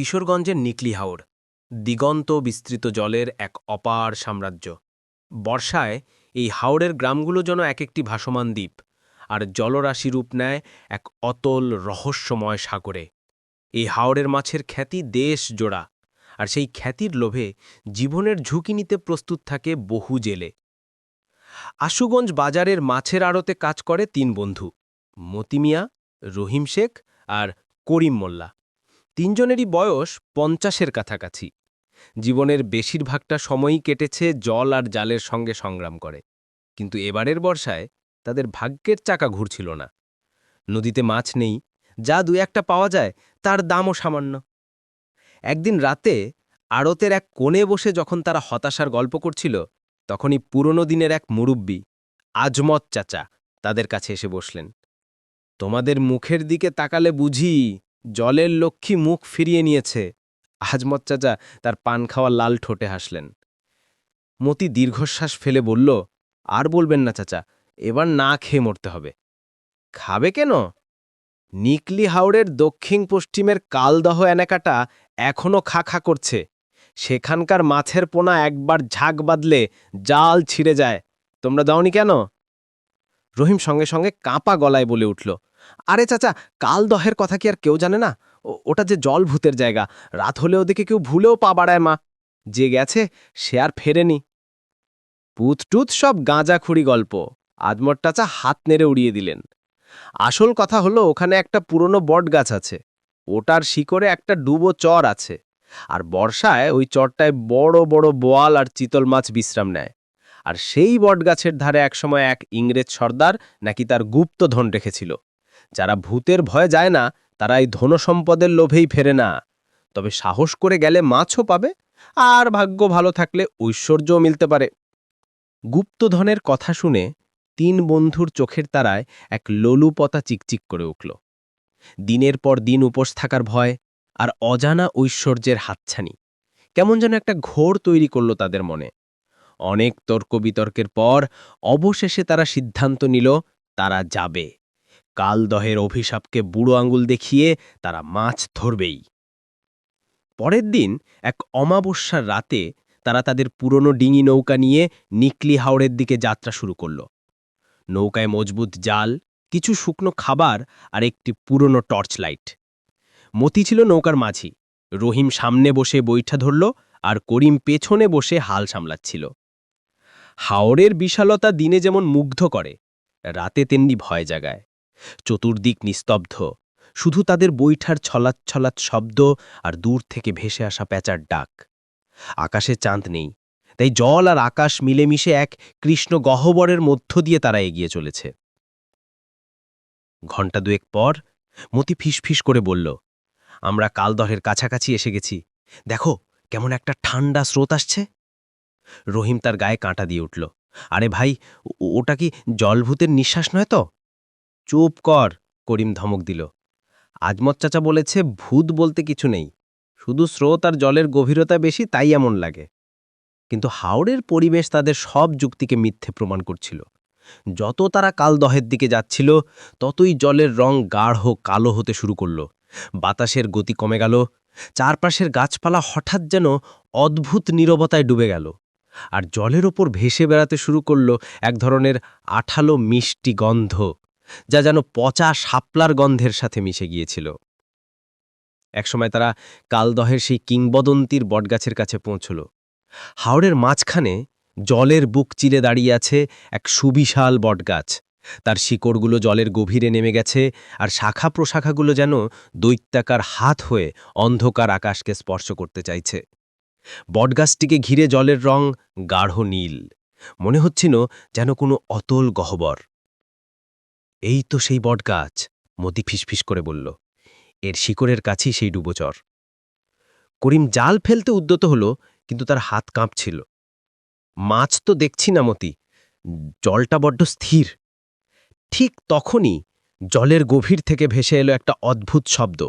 কিশোরগঞ্জের নিকলি হাওড় দিগন্ত বিস্তৃত জলের এক অপার সাম্রাজ্য। বর্ষায় এই হাওড়ের গ্রামগুলো যেন এক একটি ভাসমান দ্বীপ, আর জলরাশি রূপ নেয় এক অতল রহস্যময় সাগরে। এই হাওড়ের মাছের খ্যাতি দেশ জোড়া, আর সেই খ্যাতির লোভে জীবনের ঝুঁকি নিতে প্রস্তুত থাকে বহু জেলে। আশুগঞ্জ বাজারের মাছের আড়তে কাজ করে তিন বন্ধু, মতিমিয়া, রহিম শেখ আর করিম মোল্লা। তিনজনেরই বয়স পঞ্চাশের কাছাকাছি। জীবনের বেশিরভাগটা সময়ই কেটেছে জল আর জালের সঙ্গে সংগ্রাম করে। কিন্তু এবারের বর্ষায় তাদের ভাগ্যের চাকা ঘুরছিল না। নদীতে মাছ নেই, যা দু একটা পাওয়া যায়, তার দামও সামান্য। একদিন রাতে আড়তের এক কোণে বসে যখন তারা হতাশার গল্প করছিল, তখনই পুরনো দিনের এক মুরব্বী, আজমত চাচা, তাদের কাছে এসে বসলেন। তোমাদের মুখের দিকে তাকালে বুঝি জলের লক্ষ্মী মুখ ফিরিয়ে নিয়েছে। আজমত চাচা তার পান খাওয়া লাল ঠোঁটে হাসলেন। মতি দীর্ঘশ্বাস ফেলে বলল, আর বলবেন না চাচা, এবার না খেয়ে মরতে হবে। খাবে কেন? নিকলি হাওড়ের দক্ষিণ পশ্চিমের কালদহ এলাকাটা এখনও খা খা করছে। সেখানকার মাছের পোনা একবার ঝাঁক বাঁধলে জাল ছিঁড়ে যায়। তোমরা দাওনি কেন? রহিম সঙ্গে সঙ্গে কাঁপা গলায় বলে উঠল আরে চাচা, কাল দহের কথা কি আর কেউ জানে না? ওটা যে জল ভূতের জায়গা। রাত হলে ওদিকে কেউ ভুলেও পা বাড়ায়, মা। যে গেছে, সে আর ফেরেনি। পুতটুত সব গাঁজাখুড়ি গল্প। আজমর চাচা হাত নেড়ে উড়িয়ে দিলেন। আসল কথা হলো, ওখানে একটা পুরনো বট গাছ আছে। ওটার শিকড়ে একটা ডুবো চর আছে। আর বর্ষায় ওই চরটায় বড় বড় বোয়াল আর চিতল মাছ বিশ্রাম নেয়। আর সেই বটগাছের ধারে একসময় এক ইংরেজ সর্দার নাকি তার গুপ্ত ধন রেখেছিল। যারা ভূতের ভয় যায় না তারা এই ধনসম্পদের লোভেই ফেরে না। তবে সাহস করে গেলে মাছও পাবে, আর ভাগ্য ভালো থাকলে ঐশ্বর্যও মিলতে পারে। গুপ্তধনের কথা শুনে তিন বন্ধুর চোখের তারায় এক লোলুপতা চিকচিক করে উঠল। দিনের পর দিন উপোস থাকার ভয় আর অজানা ঐশ্বর্যের হাতছানি। কেমন যেন একটা ঘোর তৈরি করল তাদের মনে। অনেক তর্ক বিতর্কের পর অবশেষে তারা সিদ্ধান্ত নিল, তারা যাবে। কালদহের অভিশাপকে বুড়ো আঙুল দেখিয়ে তারা মাছ ধরবেই। পরের দিন এক অমাবস্যার রাতে তারা তাদের পুরনো ডিঙি নৌকা নিয়ে নিকলি হাওড়ের দিকে যাত্রা শুরু করল। নৌকায় মজবুত জাল, কিছু শুকনো খাবার আর একটি পুরনো টর্চ লাইট মতি ছিল নৌকার মাঝি। রহিম সামনে বসে বৈঠা ধরল আর করিম পেছনে বসে হাল সামলাচ্ছিল। হাওড়ের বিশালতা দিনে যেমন মুগ্ধ করে, রাতে তেমনি ভয় জাগায়। চতুর্দিক নিস্তব্ধ। শুধু তাদের বৈঠার ছলাৎ ছলাৎ শব্দ আর দূর থেকে ভেসে আসা প্যাঁচার ডাক। আকাশে চাঁদ নেই। তাই জল আর আকাশ মিলেমিশে এক কৃষ্ণ গহ্বরের মধ্য দিয়ে তারা এগিয়ে চলেছে। ঘণ্টা দুয়েক পর মতি ফিসফিস করে বলল, আমরা কালদহের কাছাকাছি এসে গেছি। দেখো, কেমন একটা ঠান্ডা স্রোত আসছে। রহিম তার গায়ে কাঁটা দিয়ে উঠল, আরে ভাই ওটা কি জলভূতের নিঃশ্বাস নয় তো? চুপ কর, করিম ধমক দিল। আজমত চাচা বলেছে, ভূত বলতে কিছু নেই। শুধু স্রোত আর জলের গভীরতা বেশি, তাই এমন লাগে। কিন্তু হাওড়ের পরিবেশ তাদের সব যুক্তিকে মিথ্যে প্রমাণ করছিল। যত তারা কালদহের দিকে যাচ্ছিল, ততই জলের রং গাঢ় কালো হতে শুরু করল। বাতাসের গতি কমে গেল। চারপাশের গাছপালা হঠাৎ যেন অদ্ভুত নীরবতায় ডুবে গেল। আর জলের ওপর ভেসে বেড়াতে শুরু করল এক ধরনের আঠালো মিষ্টি গন্ধ। যা যেন পচা শাপলার গন্ধের সাথে মিশে গিয়েছিল। একসময় তারা কালদহের সেই কিংবদন্তির বটগাছের কাছে পৌঁছল। হাওড়ের মাঝখানে জলের বুক চিরে দাঁড়িয়ে আছে এক সুবিশাল বটগাছ। তার শিকড়গুলো জলের গভীরে নেমে গেছে আর শাখা প্রশাখাগুলো যেন দৈত্যাকার হাত হয়ে অন্ধকার আকাশকে স্পর্শ করতে চাইছে। বটগাছটিকে ঘিরে জলের রং গাঢ় নীল। মনে হচ্ছিল যেন কোনো অতল গহ্বর। এই তো সেই বটগাছ, মতি ফিসফিস করে বলল। এর শিকড়ের কাছেই সেই ডুবোচর। করিম জাল ফেলতে উদ্যত হল, কিন্তু তার হাত কাঁপছিল। মাছ তো দেখছি না, মতি। জলটা বড্ড স্থির। ঠিক তখনই জলের গভীর থেকে ভেসে এলো একটা অদ্ভুত শব্দ।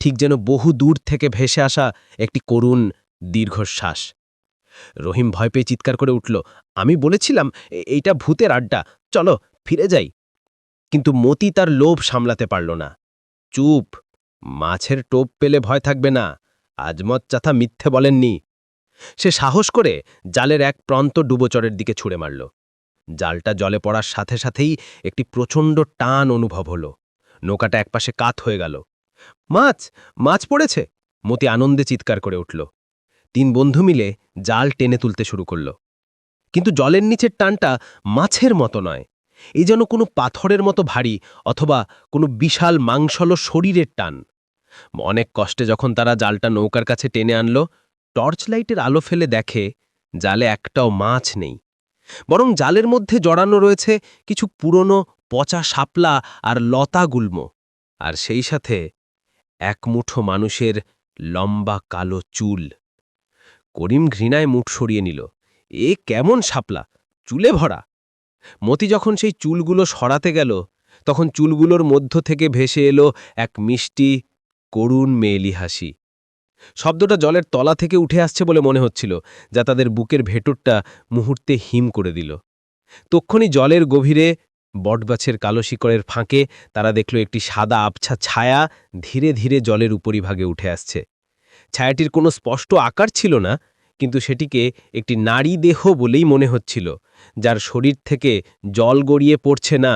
ঠিক যেন বহু দূর থেকে ভেসে আসা একটি করুণ দীর্ঘশ্বাস। রহিম ভয় পেয়ে চিৎকার করে উঠল, আমি বলেছিলাম এইটা ভূতের আড্ডা। চলো, ফিরে যাই। কিন্তু মতি তার লোভ সামলাতে পারল না। চুপ, মাছের টোপ পেলে ভয় থাকবে না, আজমত চাথা মিথ্যে বলেননি। সে সাহস করে জালের এক প্রান্ত ডুবোচরের দিকে ছুঁড়ে মারল। জালটা জলে পড়ার সাথে সাথেই একটি প্রচণ্ড টান অনুভব হলো। নৌকাটা একপাশে কাত হয়ে গেল। মাছ মাছ পড়েছে! মতি আনন্দে চিৎকার করে উঠল। তিন বন্ধু মিলে জাল টেনে তুলতে শুরু করল। কিন্তু জলের নিচের টানটা মাছের মতো নয়। এ যেন কোনো পাথরের মতো ভারী অথবা কোনো বিশাল মাংসল শরীরের টান। অনেক কষ্টে যখন তারা জালটা নৌকার কাছে টেনে আনল টর্চ লাইটের আলো ফেলে দেখে জালে একটাও মাছ নেই। বরং জালের মধ্যে জড়ানো রয়েছে কিছু পুরনো পচা শাপলা আর লতা গুল্ম। আর সেই সাথে এক মুঠো মানুষের লম্বা কালো চুল। করিম ঘৃণায় মুঠ সরিয়ে নিল, এ কেমন শাপলা? চুলে ভরা? মতি যখন সেই চুলগুলো সরাতে গেল, তখন চুলগুলোর মধ্য থেকে ভেসে এলো এক মিষ্টি, করুণ মেয়েলি হাসি। শব্দটা জলের তলা থেকে উঠে আসছে বলে মনে হচ্ছিল, যা তাদের বুকের ভেতরটা মুহূর্তে হিম করে দিল। তক্ষণি জলের গভীরে, বটগাছের কালো শিকড়ের ফাঁকে তারা দেখল একটি সাদা আবছা ছায়া ধীরে ধীরে জলের উপরিভাগে উঠে আসছে। ছায়াটির কোনো স্পষ্ট আকার ছিল না কিন্তু সেটিকে একটি নারী দেহ বলেই মনে হচ্ছিল, যার শরীর থেকে জল গড়িয়ে পড়ছে না।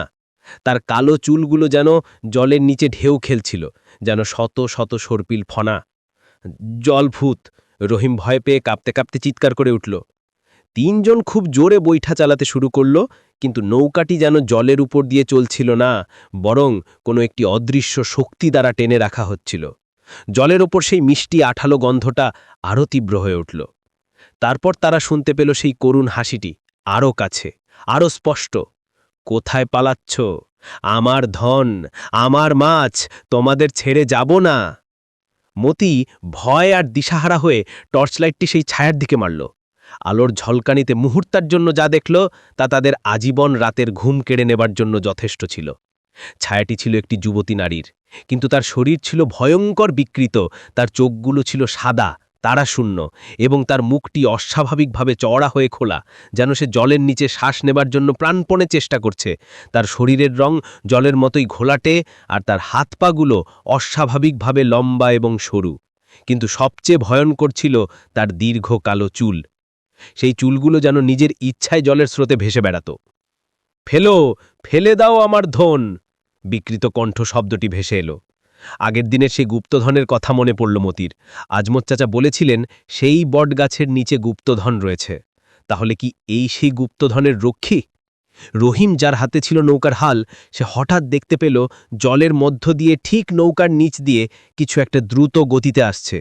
তার কালো চুলগুলো যেন জলের নিচে ঢেউ খেলছিল, যেন শত শত সর্পিল ফনা। জলভূত রহিম ভয় পেয়ে কাঁপতে কাঁপতে চিৎকার করে উঠল। তিনজন খুব জোরে বৈঠা চালাতে শুরু করল, কিন্তু নৌকাটি যেন জলের উপর দিয়ে চলছিল না, বরং কোনো একটি অদৃশ্য শক্তি দ্বারা টেনে রাখা হচ্ছিল। জলের ওপর সেই মিষ্টি আঠালো গন্ধটা আরও তীব্র হয়ে উঠল। তারপর তারা শুনতে পেল সেই করুণ হাসিটি আরও কাছে আরও স্পষ্ট। কোথায় পালাচ্ছ? আমার ধন, আমার মাছ, তোমাদের ছেড়ে যাব না? মতি ভয় আর দিশাহারা হয়ে টর্চলাইটটি সেই ছায়ার দিকে মারল। আলোর ঝলকানিতে মুহূর্তার জন্য যা দেখল, তা তাদের আজীবন রাতের ঘুম কেড়ে নেবার জন্য যথেষ্ট ছিল। ছায়াটি ছিল একটি যুবতী নারীর, কিন্তু তার শরীর ছিল ভয়ঙ্কর বিকৃত, তার চোখগুলো ছিল সাদা তারাশূন্য এবং তার মুখটি অস্বাভাবিকভাবে চওড়া হয়ে খোলা, যেন সে জলের নিচে শ্বাস নেবার জন্য প্রাণপণে চেষ্টা করছে। তার শরীরের রং জলের মতোই ঘোলাটে আর তার হাত পাগুলো অস্বাভাবিকভাবে লম্বা এবং সরু। কিন্তু সবচেয়ে ভয়ঙ্কর ছিল তার দীর্ঘ কালো চুল। সেই চুলগুলো যেন নিজের ইচ্ছায় জলের স্রোতে ভেসে বেড়াত। ফেলো, ফেলে দাও আমার ধন! বিকৃত কণ্ঠ শব্দটি ভেসে এলো। আগের দিনের সেই গুপ্তধনের কথা মনে পড়ল মতির। আজমত চাচা বলেছিলেন, সেই বটগাছের নিচে গুপ্তধন রয়েছে। তাহলে কি এই সেই গুপ্তধনের রক্ষী? রহিম যার হাতে ছিল নৌকার হাল, সে হঠাৎ দেখতে পেল, জলের মধ্য দিয়ে ঠিক নৌকার নিচ দিয়ে কিছু একটা দ্রুত গতিতে আসছে।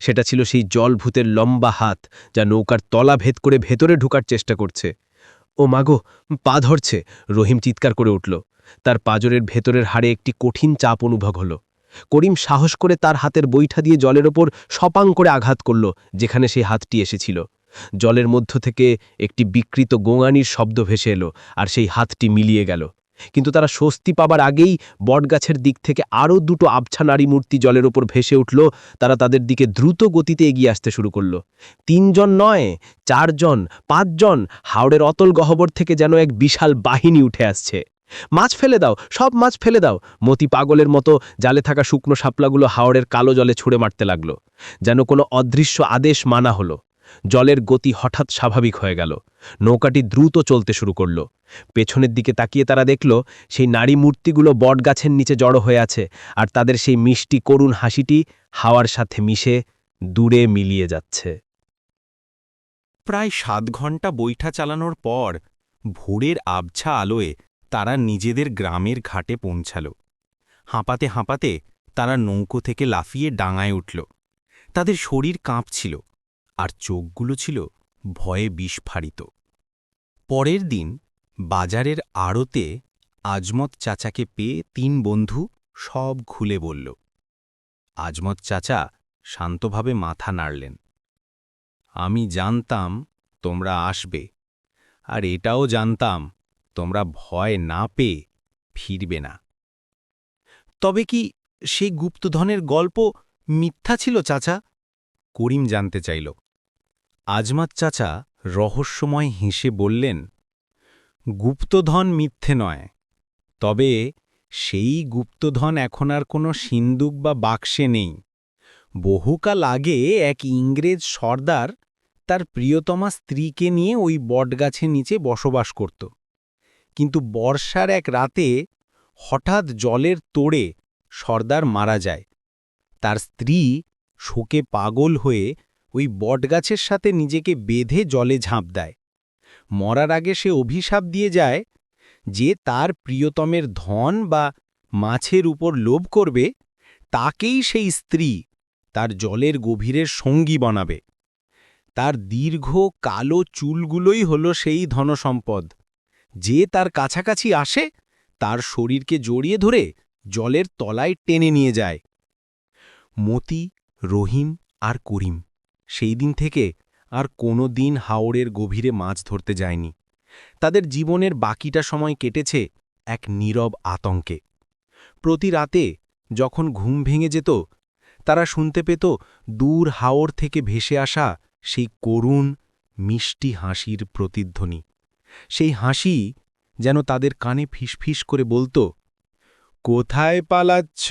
সেটা ছিল সেই জলভূতের লম্বা হাত, যা নৌকার তলা ভেদ করে ভেতরে ঢুকার চেষ্টা করছে। ও মাগো পা ধরছে! রহিম চিৎকার করে উঠল। তার পাজরের ভেতরের হাড়ে একটি কঠিন চাপ অনুভব হলো। করিম সাহস করে তার হাতের বৈঠা দিয়ে জলের ওপর সপাং করে আঘাত করল, যেখানে সেই হাতটি এসেছিল। জলের মধ্য থেকে একটি বিকৃত গোঙানির শব্দ ভেসে এলো, আর সেই হাতটি মিলিয়ে গেল। কিন্তু তারা স্বস্তি পাবার আগেই বটগাছের দিক থেকে আরও দুটো আবছা নারী মূর্তি জলের ওপর ভেসে উঠল। তারা তাদের দিকে দ্রুত গতিতে এগিয়ে আসতে শুরু করল। তিনজন নয়, চারজন, পাঁচজন হাওড়ের অতল গহ্বর থেকে যেন এক বিশাল বাহিনী উঠে আসছে। মাছ ফেলে দাও, সব মাছ ফেলে দাও। মতি পাগলের মতো জালে থাকা শুকনো শাপলাগুলো হাওড়ের কালো জলে ছুঁড়ে মারতে লাগল। যেন কোনো অদৃশ্য আদেশ মানা হলো। জলের গতি হঠাৎ স্বাভাবিক হয়ে গেল। নৌকাটি দ্রুত চলতে শুরু করল। পেছনের দিকে তাকিয়ে তারা দেখল, সেই নারী মূর্তিগুলো বটগাছের নিচে জড়ো হয়ে আছে আর তাদের সেই মিষ্টি করুণ হাসিটি হাওয়ার সাথে মিশে দূরে মিলিয়ে যাচ্ছে। প্রায় সাত ঘণ্টা বৈঠা চালানোর পর ভোরের আবছা আলোয় তারা নিজেদের গ্রামের ঘাটে পৌঁছাল। হাঁপাতে হাঁপাতে তারা নৌকো থেকে লাফিয়ে ডাঙায় উঠল। তাদের শরীর কাঁপছিল আর চোখগুলো ছিল ভয়ে বিস্ফারিত। পরের দিন বাজারের আড়তে আজমত চাচাকে পেয়ে তিন বন্ধু সব খুলে বলল, আজমত চাচা শান্তভাবে মাথা নাড়লেন। আমি জানতাম তোমরা আসবে, আর এটাও জানতাম তোমরা ভয় না পেয়ে ফিরবে না। তবে কি সেই গুপ্তধনের গল্প মিথ্যা ছিল, চাচা? করিম জানতে চাইল। আজমাত চাচা রহস্যময় হেসে বললেন, গুপ্তধন মিথ্যে নয়, তবে সেই গুপ্তধন এখন আর কোনো সিন্দুক বা বাক্সে নেই। বহুকাল আগে এক ইংরেজ সর্দার তার প্রিয়তমা স্ত্রীকে নিয়ে ওই বটগাছের নিচে বসবাস করত। কিন্তু বর্ষার এক রাতে হঠাৎ জলের তোড়ে সর্দার মারা যায়। তার স্ত্রী শোকে পাগল হয়ে ওই বটগাছের সাথে নিজেকে বেঁধে জলে ঝাঁপ দেয়। মরার আগে সে অভিশাপ দিয়ে যায় যে তার প্রিয়তমের ধন বা মাছের উপর লোভ করবে, তাকেই সেই স্ত্রী তার জলের গভীরের সঙ্গী বানাবে। তার দীর্ঘ কালো চুলগুলোই হল সেই ধনসম্পদ। যে তার কাছাকাছি আসে, তার শরীরকে জড়িয়ে ধরে জলের তলায় টেনে নিয়ে যায়। মতি, রহিম আর করিম সেই দিন থেকে আর কোনো দিন হাওড়ের গভীরে মাছ ধরতে যায়নি। তাদের জীবনের বাকিটা সময় কেটেছে এক নীরব আতঙ্কে। প্রতি রাতে যখন ঘুম ভেঙে যেত, তারা শুনতে পেত দূর হাওড় থেকে ভেসে আসা সেই করুণ, মিষ্টি হাসির প্রতিধ্বনি। সেই হাসি যেন তাদের কানে ফিসফিস করে বলতো, কোথায় পালাচ্ছ?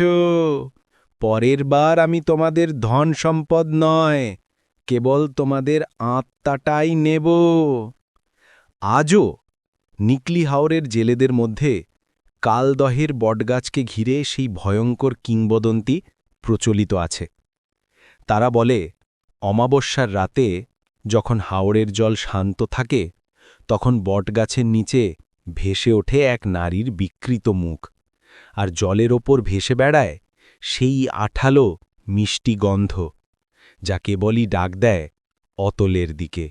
পরের বার আমি তোমাদের ধন সম্পদ নয়, কেবল তোমাদের আত্মাটাই নেব। আজও নিকলি হাওরের জেলেদের মধ্যে কালদহের বটগাছকে ঘিরে সেই ভয়ঙ্কর কিংবদন্তি প্রচলিত আছে। তারা বলে, অমাবস্যার রাতে যখন হাওড়ের জল শান্ত থাকে তখন বটগাছের নিচে ভেসে ওঠে এক নারীর বিকৃত মুখ। আর জলের ওপর ভেসে বেড়ায় সেই আঠালো মিষ্টি গন্ধ যা কেবলই ডাক দেয় অতলের দিকে।